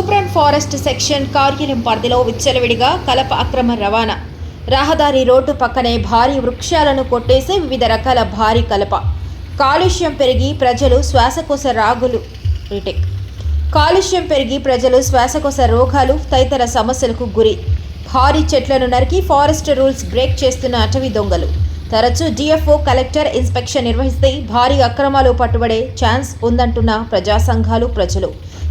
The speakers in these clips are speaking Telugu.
ఫారెస్ట్ సెక్షన్ కార్యాలయం పరిధిలో విచ్చలవిడిగా కలప అక్రమ రవాణా. రహదారి రోడ్డు పక్కనే భారీ వృక్షాలను కొట్టేసి వివిధ రకాల భారీ కలప. కాలుష్యం పెరిగి ప్రజలు శ్వాసకోశ రాగులు రిటెక్. కాలుష్యం పెరిగి ప్రజలు శ్వాసకోశ రోగాలు తదితర సమస్యలకు గురి. భారీ చెట్లను నరికి ఫారెస్ట్ రూల్స్ బ్రేక్ చేస్తున్న అటవీ దొంగలు. తరచూ డిఎఫ్ఓ కలెక్టర్ ఇన్స్పెక్షన్ నిర్వహిస్తే భారీ అక్రమాలు పట్టుబడే ఛాన్స్ ఉందంటున్న ప్రజా సంఘాలు ప్రజలు.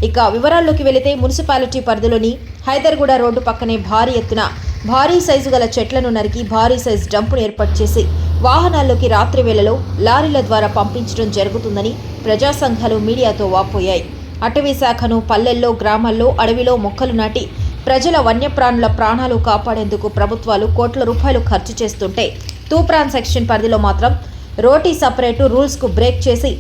ఇక వివరాల్లోకి వెళితే మున్సిపాలిటీ పరిధిలోని హైదర్గూడ రోడ్డు పక్కనే భారీ ఎత్తున భారీ సైజు గల చెట్లను నరికి భారీ సైజు డంపును ఏర్పాటు చేసి వాహనాల్లోకి రాత్రి వేళలో లారీల ద్వారా పంపించడం జరుగుతుందని ప్రజా సంఘాలు మీడియాతో వాపోయాయి. అటవీ శాఖను పల్లెల్లో గ్రామాల్లో అడవిలో మొక్కలు నాటి ప్రజల వన్యప్రాణుల ప్రాణాలు కాపాడేందుకు ప్రభుత్వాలు కోట్ల రూపాయలు ఖర్చు చేస్తుంటే తూప్రాన్ సెక్షన్ పరిధిలో మాత్రం రోటీ సపరేటు రూల్స్కు బ్రేక్ చేసి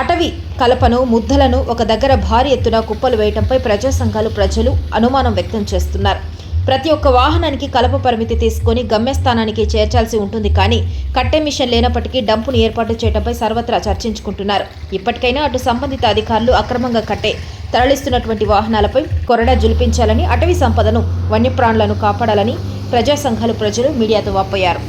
అటవీ కలపను ముద్దలను ఒక దగ్గర భారీ ఎత్తున కుప్పలు వేయటంపై ప్రజా సంఘాలు ప్రజలు అనుమానం వ్యక్తం చేస్తున్నారు. ప్రతి ఒక్క వాహనానికి కలప పరిమితి తీసుకొని గమ్యస్థానానికి చేర్చాల్సి ఉంటుంది కానీ కట్టె మిషన్ లేనప్పటికీ డంపును ఏర్పాటు చేయడంపై సర్వత్రా చర్చించుకుంటున్నారు. ఇప్పటికైనా అటు సంబంధిత అధికారులు అక్రమంగా కట్టే తరలిస్తున్నటువంటి వాహనాలపై కొరడా జులిపించాలని అటవీ సంపదను వన్యప్రాణులను కాపాడాలని ప్రజా సంఘాలు ప్రజలు మీడియాతో వాపోయారు.